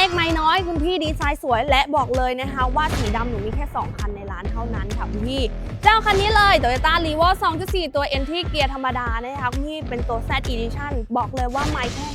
เลขไม้น้อยคุณพี่ดีไซน์สวย และบอกเลยนะคะว่าสีดำหนูมีแค่ 2 คันในร้านเท่านั้นค่ะคุณพี่เจ้าคันนี้เลย Toyota r e v o 2.4 ตัว Entry เกียร์ธรรมดานะคะคุณพี่เป็นตัว Z Edition บอกเลยว่าไม่แค่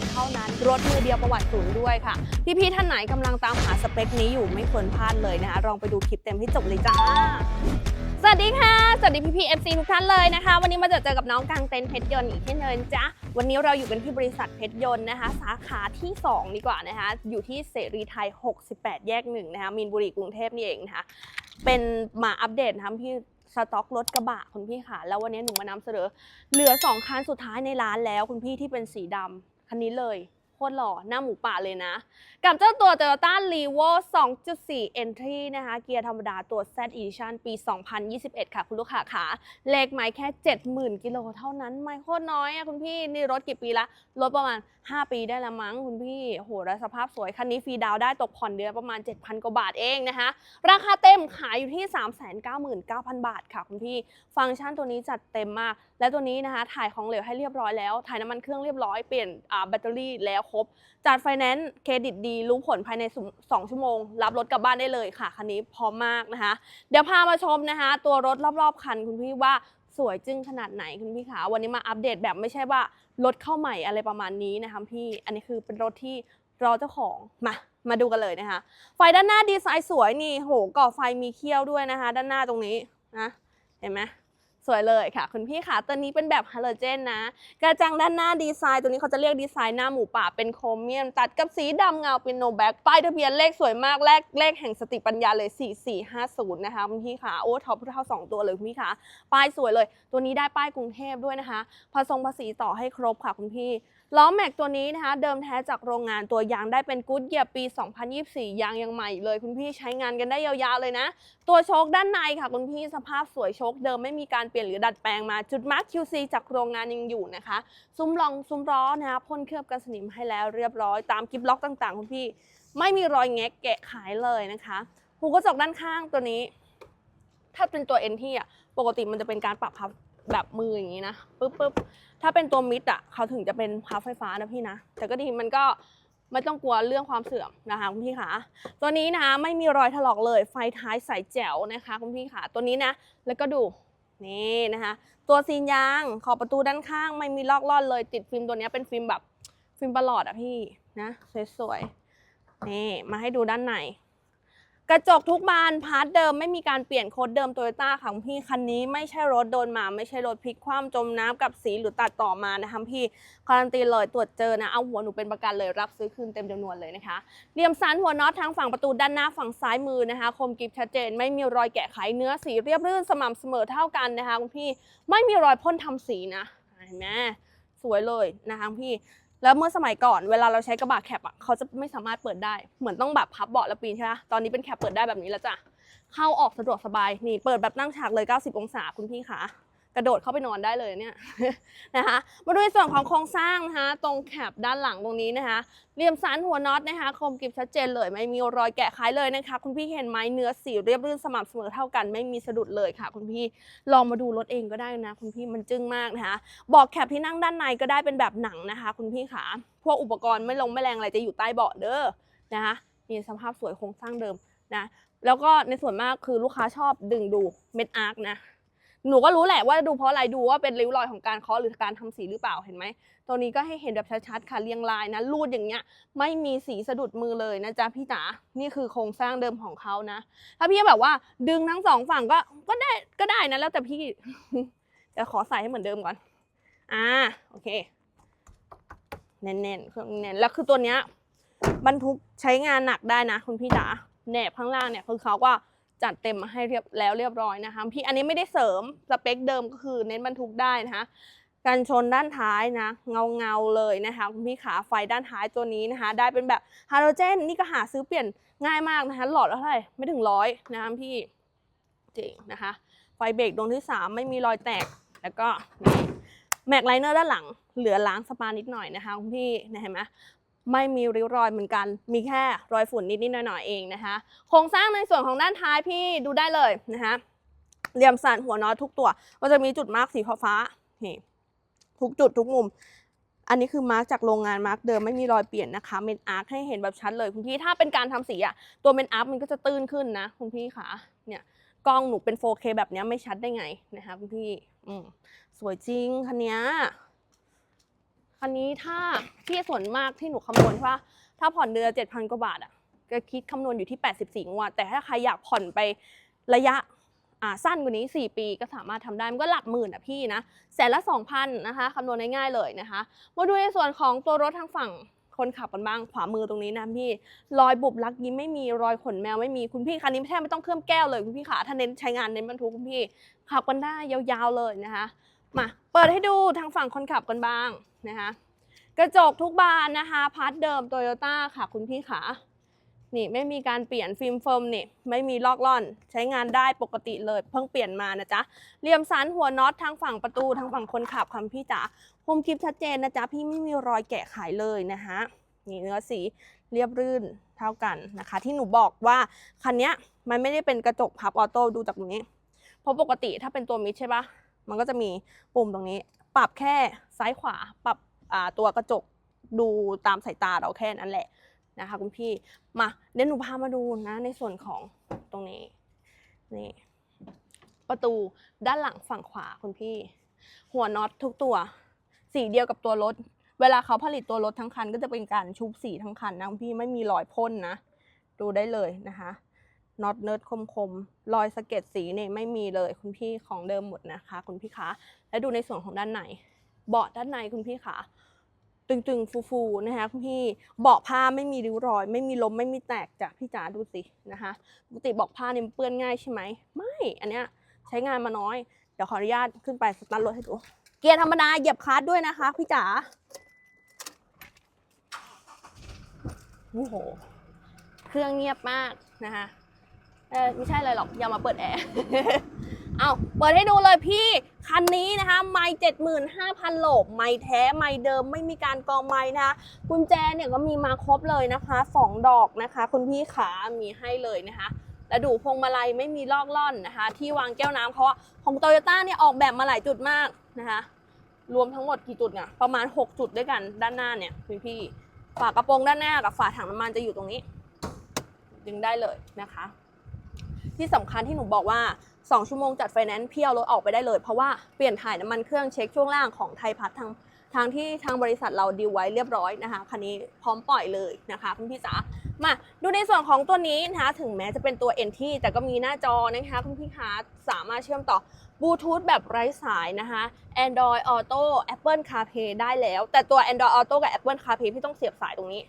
70,000 เท่านั้น รถมือเดียวประวัติศูนย์ด้วยค่ะ พี่ๆท่านไหนกำลังตามหาสเปคนี้อยู่ไม่ควรพลาดเลยนะคะลองไปดูคลิปเต็มให้จบเลยจ้า สวัสดีค่ะ สวัสดีพี่พีเอฟซีทุกท่านเลยนะคะ วันนี้มาเจอเจอกับน้องกางเต็นท์เพชรยนต์อีกเช่นเดิมจ้ะวันนี้เราอยู่กันที่บริษัทเพชรยนต์นะคะ สาขาที่ 2 ดีกว่านะคะ อยู่ที่เสรีไทย 68 แยกหนึ่งนะคะมีนบุรีกรุงเทพนี่เองนะคะเป็นมาอัปเดตนะคะพี่สต็อกรถกระบะคุณพี่ค่ะ แล้ววันนี้หนูมานำเสนอเหลือ 2คันสุดท้ายในร้านแล้วคุณพี่ที่เป็นสีดำคันนี้เลย โคตรหล่อหน้าหมูป่าเลยนะ กับเจ้าตัว Toyota r e v o 2.4 Entry นะคะ เกียร์ธรรมดาตัว Z Edition ปี 2021 ค่ะ คุณลูกค้าขาเลขไม้แค่ 70,000 กิโลเท่านั้น ไม่โคตรน้อยอะคุณพี่ นี่รถกี่ปีละ รถประมาณ 5 ปีได้ล้วมั้งคุณพี่โหแล้วสภาพสวย คันนี้ฟรีดาวได้ตกผ่อนเดือนประมาณ 7,000 กว่าบาทเองนะคะ ราคาเต็มขายอยู่ที่ 399,000 บาทค่ะคุณพี่ ฟังก์ชันตัวนี้จัดเต็มมาก และตัวนี้นะคะถ่ายของเหลวให้เรียบร้อยแล้ว ถ่ายน้ำมันเครื่องเรียบร้อย เปลี่ยนแบตเตอรี่แล้วครบ จัดไฟแนนซ์เครดิตดีรู้ผลภายใน 2 ชั่วโมง รับรถกลับบ้านได้เลยค่ะ คันนี้พร้อมมากนะคะ เดี๋ยวพามาชมนะคะ ตัวรถรอบๆ คันคุณพี่ว่าสวยจึ้งขนาดไหนคุณพี่คะวันนี้มาอัปเดตแบบไม่ใช่ว่ารถเข้าใหม่อะไรประมาณนี้นะคะพี่อันนี้คือเป็นรถที่รอเจ้าของมามาดูกันเลยนะคะ ไฟด้านหน้าดีไซน์สวยนี่โหก่อไฟมีเขี้ยวด้วยนะคะ ด้านหน้าตรงนี้นะเห็นไหม สวยเลยค่ะ คุณพี่ค่ะตัวนี้เป็นแบบฮาโลเจนนะ กระจังด้านหน้าดีไซน์ ตัวนี้เขาจะเรียกดีไซน์หน้าหมูป่าเป็นโครเมียม ตัดกับสีดำเงาเป็นโนแบ็กป้ายทะเบียนเลขสวยมากเลขเลขแห่งสติปัญญาเลย 4450 นะคะคุณพี่ค่ะ โอ้ท็อปเท่าสองตัวเลยคุณพี่ค่ะ ป้ายสวยเลย ตัวนี้ได้ป้ายกรุงเทพด้วยนะคะผสมภาษีต่อให้ครบค่ะคุณพี่ล้อแม็กตัวนี้นะคะ เดิมแท้จากโรงงานตัวยางได้เป็นกู๊ดเยียร์ปี 2024 ยางยังใหม่เลย คุณพี่ใช้งานกันได้ยาวๆเลยนะ ตัวโชคด้านในค่ะคุณพี่สภาพสวยโชคเดิมไม่มีการเปลี่ยนหรือดัดแปลงมาจุดมาร์ค QC จากโรงงานยังอยู่นะคะซุ้มรองซุ้มล้อนะคะพ่นเคลือบกันสนิมให้แล้วเรียบร้อยตามกิฟล็อกต่างๆ คุณพี่ไม่มีรอยแงะแกะขายเลยนะคะหูกระจกด้านข้างตัวนี้ ถ้าเป็นตัวเอ็นที่อะปกติมันจะเป็นการปรับพับ แบบมืออย่างนี้นะปึ๊บปึ๊บถ้าเป็นตัวมิดอะเขาถึงจะเป็นพับไฟฟ้านะพี่นะ แต่ก็ดีมันก็ไม่ต้องกลัวเรื่องความเสื่อมนะคะคุณพี่ขาตัวนี้นะคะไม่มีรอยถลอกเลยไฟท้ายใสแจ๋วนะคะคุณพี่ขาตัวนี้นะ แล้วก็ดูนี่นะคะ ตัวซีนยางขอบประตูด้านข้าง ไม่มีลอกล่อนเลยติดฟิล์มตัวนี้เป็นฟิล์มแบบฟิล์มประหลอดอะพี่นะสวยๆนี่มาให้ดูด้านใน กระจกทุกบานพาร์ทเดิมไม่มีการเปลี่ยนโค้ดเดิมโตโยต้าค่ะพี่คันนี้ไม่ใช่รถโดนมา ไม่ใช่รถพลิกคว่ำจมน้ำกับสีหรือตัดต่อมานะคะพี่การันตีเลยตรวจเจอนะเอาหัวหนูเป็นประกันเลยรับซื้อคืนเต็มจำนวนเลยนะคะเหลี่ยมสันหัวน็อตทางฝั่งประตูด้านหน้าฝั่งซ้ายมือนะคะ คมกริบชัดเจน ไม่มีรอยแกะไขเนื้อสีเรียบรื่นสม่ำเสมอเท่ากันนะคะคุณพี่ไม่มีรอยพ่นทำสีนะเห็นไหมสวยเลยนะคะพี่ แล้วเมื่อสมัยก่อนเวลาเราใช้กระบะแคปอะเขาจะไม่สามารถเปิดได้ เหมือนต้องแบบพับเบาะแล้วปีนใช่ไหมตอนนี้เป็นแคปเปิดได้แบบนี้แล้วจ้ะ เข้าออกสะดวกสบาย นี่เปิดแบบนั่งฉากเลย 90 องศาคุณพี่คะ กระโดดเข้าไปนอนได้เลยเนี่ยนะคะมาดูในส่วนของโครงสร้างนะคะตรงแคปด้านหลังตรงนี้นะคะเหลี่ยมสันหัวน็อตนะคะคมกริบชัดเจนเลย ไม่มีรอยแกะคล้ายเลยนะคะ คุณพี่เห็นไหมเนื้อสีเรียบรื่นสม่ำเสมอเท่ากัน ไม่มีสะดุดเลยค่ะ คุณพี่ลองมาดูรถเองก็ได้นะ คุณพี่มันจึ้งมากนะคะบอกแคปที่นั่งด้านในก็ได้เป็นแบบหนังนะคะ คุณพี่ขาพวกอุปกรณ์ไม่ลงไม่แรงอะไรจะอยู่ใต้เบาะเด้อนะคะนี่สภาพสวยโครงสร้างเดิมนะแล้วก็ในส่วนมากคือลูกค้าชอบดึงดูเม็ดอาร์คนะ หนูก็รู้แหละว่าดูเพราะอะไรดูว่าเป็นริ้วรอยของการเคาะหรือการทำสีหรือเปล่าเห็นไหมตัวนี้ก็ให้เห็นแบบชัดๆค่ะเรียงลายนะรูดอย่างเงี้ย ไม่มีสีสะดุดมือเลยนะจ๊ะพี่จ๋านี่คือโครงสร้างเดิมของเขานะถ้าพี่แบบว่าดึงทั้งสองฝั่งก็ก็ได้ก็ได้นะแล้วแต่พี่แต่ขอใส่ให้เหมือนเดิมก่อนอ่าโอเคแน่นๆเครื่องแน่นแล้วคือตัวเนี้ยบรรทุกใช้งานหนักได้นะ คุณพี่จ๋าแหนบข้างล่างเนี่ยคือเขาก็ จัดเต็มมาให้เรียบแล้วเรียบร้อยนะคะพี่อันนี้ไม่ได้เสริมสเปคเดิมก็คือเน้นบรรทุกได้นะคะกันชนด้านท้ายนะเงาเงาเลยนะคะคุณพี่ขาไฟด้านท้ายตัวนี้นะคะ ได้เป็นแบบฮาโลเจนนี่ก็หาซื้อเปลี่ยนง่ายมากนะคะ หลอดละเท่าไหร่ไม่ถึงร้อยนะคะพี่จริงนะคะ ไฟเบรกดวงที่ 3 ไม่มีรอยแตกแล้วก็แม็กไลเนอร์ด้านหลัง เหลือล้างสปานิดหน่อยนะคะคุณพี่นะเห็นไหม ไม่มีริ้วรอยเหมือนกัน มีแค่รอยฝุ่นนิดๆหน่อยๆเองนะคะ โครงสร้างในส่วนของด้านท้ายพี่ดูได้เลยนะคะเหลี่ยมสันหัวน็อตทุกตัวก็จะมีจุดมาร์กสีฟ้านี่ทุกจุดทุกมุม อันนี้คือมาร์กจากโรงงานมาร์กเดิมไม่มีรอยเปลี่ยนนะคะเมนอาร์คให้เห็นแบบชัดเลยคุณพี่ถ้าเป็นการทำสีอะตัวเมนอาร์คมันก็จะตื้นขึ้นนะคุณพี่คะเนี่ยกล้องหนูเป็น 4K แบบนี้ไม่ชัดได้ไงนะคะคุณพี่อืมสวยจริงคันนี้ คันนี้ถ้าที่ส่วนมากที่หนูคำนวณว่า ถ้าผ่อนเดือนเจ็ดพันกว่าบาทอะก็คิดคำนวณอยู่ที่ 84 งวด แต่ถ้าใครอยากผ่อนไประยะอ่าสั้นกว่านี้ 4 ปีก็สามารถทำได้มันก็หลักหมื่นอะพี่นะแสนละ 2,000นะคะคำนวณง่ายๆเลยนะคะ มาดูในส่วนของตัวรถทางฝั่งคนขับกันบ้างขวามือตรงนี้นะพี่รอยบุบลักยิ้มไม่มีรอยขนแมวไม่มีคุณพี่คันนี้แทบไม่ต้องเคลือบแก้วเลยคุณพี่ขาถ้าเน้นใช้งานเน้นบรรทุกคุณพี่ขับกันได้ยาวๆเลยนะคะ มาเปิดให้ดูทางฝั่งคนขับกันบ้างนะคะกระจกทุกบานนะคะพาร์ทเดิมโตโยต้าค่ะคุณพี่ขานี่ไม่มีการเปลี่ยนฟิล์มโฟมนี่ไม่มีลอกล่อน ใช้งานได้ปกติเลยเพิ่งเปลี่ยนมานะจ๊ะเหลี่ยมสันหัวน็อตทางฝั่งประตูทางฝั่งคนขับค่ะพี่จ๋าพรมคลิปชัดเจนนะจ๊ะพี่ไม่มีรอยแกะขายเลยนะคะนี่เนื้อสีเรียบรื่นเท่ากันนะคะ ที่หนูบอกว่าคันนี้มันไม่ได้เป็นกระจกพับออโต้ดูจากตรงนี้เพราะปกติถ้าเป็นตัวมิดใช่ปะ มันก็จะมีปุ่มตรงนี้ ปรับแค่ซ้ายขวา ปรับตัวกระจกดูตามสายตาเราแค่นั้นแหละนะคะคุณพี่ มาเดี๋ยวหนูพามาดูนะในส่วนของตรงนี้นี่ประตูด้านหลังฝั่งขวาคุณพี่ หัวน็อตทุกตัว สีเดียวกับตัวรถ เวลาเขาผลิตตัวรถทั้งคัน ก็จะเป็นการชุบสีทั้งคันนะคุณพี่ไม่มีรอยพ่นนะ ดูได้เลยนะคะ น็อตเนิร์ดคมๆรอยสะเก็ดสีเนี่ยไม่มีเลยคุณพี่ของเดิมหมดนะคะ คุณพี่คะและดูในส่วนของด้านในเบาะด้านในคุณพี่คะตึงๆ ฟูๆ นะคะคุณพี่เบาะผ้าไม่มีริ้วรอย ไม่มีลมไม่มีแตกจากพี่จ๋าดูสินะคะปกติเบอกผ้าเนี่ยเปื้อนง่ายใช่ไหมไม่อันเนี้ยใช้งานมาน้อย เดี๋ยวขออนุญาตขึ้นไปสตาร์ทรถให้ดู เกียร์ธรรมดาเหยียบคลัตช์ด้วยนะคะพี่จ๋าโอ้โห เครื่องเงียบมากนะคะ เออไม่ใช่เลยหรอก อย่ามาเปิดแอร์ เอาเปิดให้ดูเลยพี่ คันนี้นะคะไม่เจ็ดหมื่นห้าพันโหลบไม่แท้ไม่เดิมไม่มีการกองไม้นะคะกุญแจเนี่ยก็มีมาครบเลยนะคะสองดอกนะคะ คุณพี่ขามีให้เลยนะคะและดูพวงมาลัยไม่มีลอกล่อนนะคะ ที่วางแก้วน้ำเขาะของโตโยต้าเนี่ยออกแบบมาหลายจุดมากนะคะรวมทั้งหมดกี่จุดเนี่ยประมาณ 6 จุดด้วยกันด้านหน้าเนี่ยพี่พี่ฝากระโปรงด้านหน้ากับฝาถังน้ำมันจะอยู่ตรงนี้ ดึงได้เลยนะคะ ที่สำคัญที่หนูบอกว่า 2 ชั่วโมงจัดไฟแนนซ์พี่เอารถออกไปได้เลย เพราะว่าเปลี่ยนถ่ายน้ำมันเครื่องเช็คช่วงล่างของไทยพัฒน์ทางทางที่ทางบริษัทเราดีลไว้เรียบร้อยนะคะคันนี้พร้อมปล่อยเลยนะคะคุณพี่จ๋ามาดูในส่วนของตัวนี้นะคะถึงแม้จะเป็นตัว NT แต่ก็มีหน้าจอนะคะคุณพี่คะสามารถเชื่อมต่อบลูทูธแบบไร้สายนะคะ Android Auto Apple CarPlay ได้แล้ว แต่ตัว Android Auto กับ Apple CarPlay พี่ต้องเสียบสายตรงนี้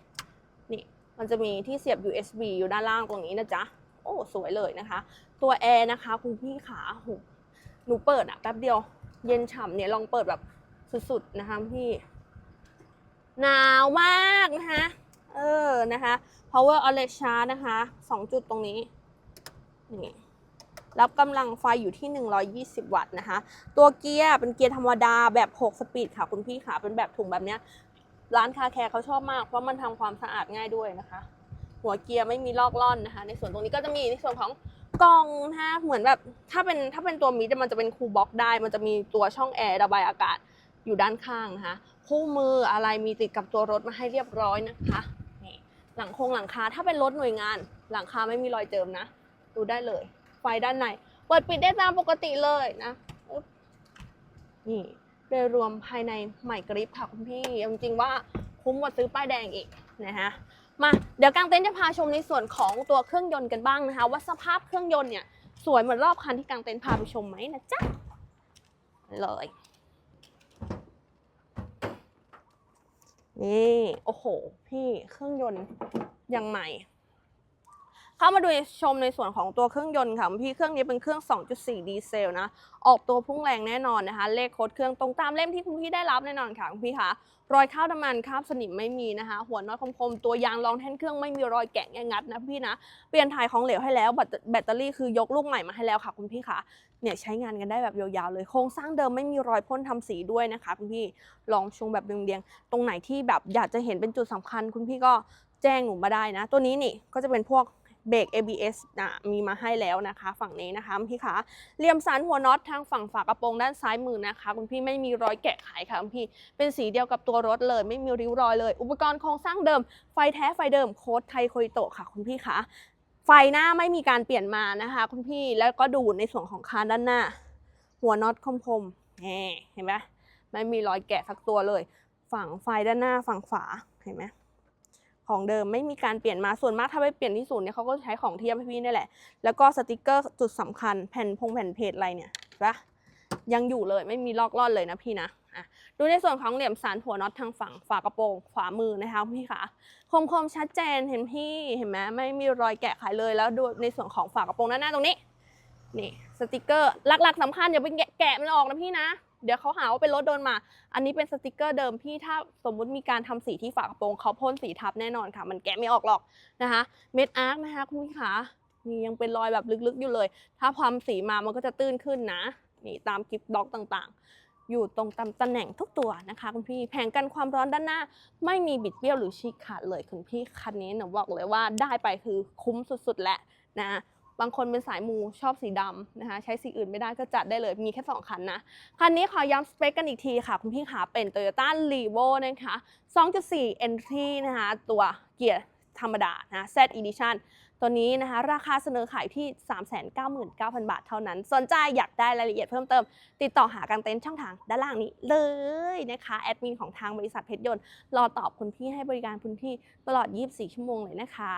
นี่ มันจะมีที่เสียบ USB อยู่ด้านล่างตรงนี้นะจ๊ะ อ้สวยเลยนะคะ ตัวแอร์นะคะคุณพี่ขาหนูเปิดอะแป๊บเดียวเย็นฉ่ำเนี่ยลองเปิดแบบสุดๆนะคะพี่หนาวมากนะคะเออนะคะ power outlet charge นะคะ2จุดตรงนี้นี่รับกำลังไฟอยู่ที่ 120 วัตต์นะคะ ตัวเกียร์เป็นเกียร์ธรรมดาแบบ 6 สปีดค่ะคุณพี่ค่ะ เป็นแบบถุงแบบเนี้ย ร้านคาแคร์เขาชอบมาก เพราะมันทำความสะอาดง่ายด้วยนะคะ หัวเกียร์ไม่มีลอกล่อนนะคะ ในส่วนตรงนี้ก็จะมีในส่วนของกล่องนะคะเหมือนแบบถ้าเป็นถ้าเป็นตัวมิดมันจะเป็นคูลบ็อกได้ มันจะมีตัวช่องแอร์ระบายอากาศอยู่ด้านข้างนะคะคู่มืออะไรมีติดกับตัวรถมาให้เรียบร้อยนะคะนี่หลังโครงหลังคาถ้าเป็นรถหน่วยงาน หลังคาไม่มีรอยเจิมนะ ดูได้เลย ไฟด้านในเปิดปิดได้ตามปกติเลยนะนี่โดยรวมภายในใหม่กริปค่ะคุณพี่จริงๆว่าคุ้มกว่าซื้อป้ายแดงอีกนะฮะ มาเดี๋ยวกางเต็นท์จะพาชมในส่วนของตัวเครื่องยนต์กันบ้างนะคะ ว่าสภาพเครื่องยนต์เนี่ยสวยเหมือนรอบคันที่กางเต็นท์พาไปชมไหมนะจ๊ะเลยนี่โอ้โห พี่เครื่องยนต์ยังใหม่ เข้ามาดูชมในส่วนของตัวเครื่องยนต์ค่ะพี่เครื่องนี้เป็นเครื่อง 2.4 ดีเซลนะ ออกตัวพุ่งแรงแน่นอนนะคะ เลขโค้ดเครื่องตรงตามเล่มที่คุณพี่ได้รับแน่นอนค่ะคุณพี่คะรอยข้าวน้ำมันคราบสนิมไม่มีนะคะ หัวน็อตคมๆ ตัวยางรองแท่นเครื่องไม่มีรอยแกะแงงัดนะพี่นะ เปลี่ยนถ่ายของเหลวให้แล้ว แบตเตอรี่คือยกลูกใหม่มาให้แล้วค่ะคุณพี่คะเนี่ยใช้งานกันได้แบบยาวๆเลย โครงสร้างเดิมไม่มีรอยพ่นทำสีด้วยนะคะคุณพี่ ลองชงแบบเรียงๆ ตรงไหนที่แบบอยากจะเห็นเป็นจุดสำคัญ คุณพี่ก็แจ้งหนูมาได้นะ ตัวนี้นี่ก็จะเป็นพวก เบรก ABS นะมีมาให้แล้วนะคะ ฝั่งนี้นะคะพี่ขาเหลี่ยมสันหัวน็อตทางฝั่งฝากระโปรงด้านซ้ายมือนะคะ คุณพี่ไม่มีรอยแกะไขค่ะคุณพี่เป็นสีเดียวกับตัวรถเลย ไม่มีริ้วรอยเลย อุปกรณ์โครงสร้างเดิม ไฟแท้ไฟเดิมโค้ดไทยโคยโตะค่ะ คุณพี่คะไฟหน้าไม่มีการเปลี่ยนมานะคะ คุณพี่แล้วก็ดูในส่วนของคานด้านหน้า หัวน็อตคมๆนี่เห็นไหมไม่มีรอยแกะสักตัวเลย ฝั่งไฟด้านหน้าฝั่งฝาเห็นไหม ของเดิมไม่มีการเปลี่ยนมาส่วนมากถ้าไปเปลี่ยนที่ศูนย์เนี่ยเขาก็ใช้ของเทียมให้พี่นี่แหละ แล้วก็สติกเกอร์จุดสำคัญแผ่นพงแผ่นเพจอะไรเนี่ยปะยังอยู่เลยไม่มีลอกล่อนเลยนะพี่นะอะดูในส่วนของเหลี่ยมสันหัวน็อตทางฝั่งฝากระโปรงขวามือนะคะพี่คะคมคมๆชัดเจนเห็นพี่เห็นไหมไม่มีรอยแกะไขเลยแล้วดูในส่วนของฝากระโปรงด้านหน้าตรงนี้นี่สติกเกอร์หลักๆสำคัญอย่าไปแกะมันออกนะพี่นะ เดี๋ยวเขาหาว่าเป็นรถโดนมา อันนี้เป็นสติกเกอร์เดิมพี่ถ้าสมมุติมีการทำสีที่ฝากระโปรงเขาพ่นสีทับแน่นอนค่ะ มันแกะไม่ออกหรอกนะคะ เม็ดอาร์คนะคะคุณพี่ขานี่ยังเป็นรอยแบบลึกๆอยู่เลย ถ้าความสีมามันก็จะตื้นขึ้นนะ นี่ตามกิฟต์ด็อกต่างๆ อยู่ตรงตามตำแหน่งทุกตัวนะคะคุณพี่ แผงกันความร้อนด้านหน้า ไม่มีบิดเบี้ยวหรือฉีกขาดเลยคุณพี่คันนี้หนูบอกเลยว่าได้ไปคือคุ้มสุดๆแหละนะ บางคนเป็นสายมูชอบสีดำนะคะ ใช้สีอื่นไม่ได้ก็จัดได้เลย มีแค่ 2 คันนะ คันนี้ขอย้ำสเปคกันอีกทีค่ะ คุณพี่ขาเป็น Toyota l e v o นะคะ 2.4 Entry นะคะ ตัวเกียร์ธรรมดานะ Z Edition ตัวนี้นะคะราคาเสนอขายที่ 399,000 บาทเท่านั้น สนใจอยากได้รายละเอียดเพิ่มเติม ติดต่อหากางเต็นท์ช่องทางด้านล่างนี้เลยนะคะแอดมินของทางบริษัทเพชรยนต์รอตอบคุณพี่ให้บริการคุณพี่ตลอด 24 ชั่วโมงเลยนะคะ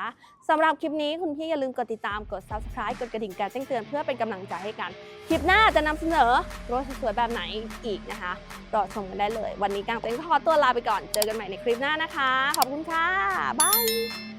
สำหรับคลิปนี้คุณพี่อย่าลืมกดติดตามกด subscribe กดกระดิ่งการแจ้งเตือนเพื่อเป็นกำลังใจให้กัน คลิปหน้าจะนำเสนอรถสวยๆแบบไหนอีกนะคะรอชมกันได้เลย วันนี้กางเต็นท์ขอตัวลาไปก่อนเจอกันใหม่ในคลิปหน้านะคะ ขอบคุณค่ะบาย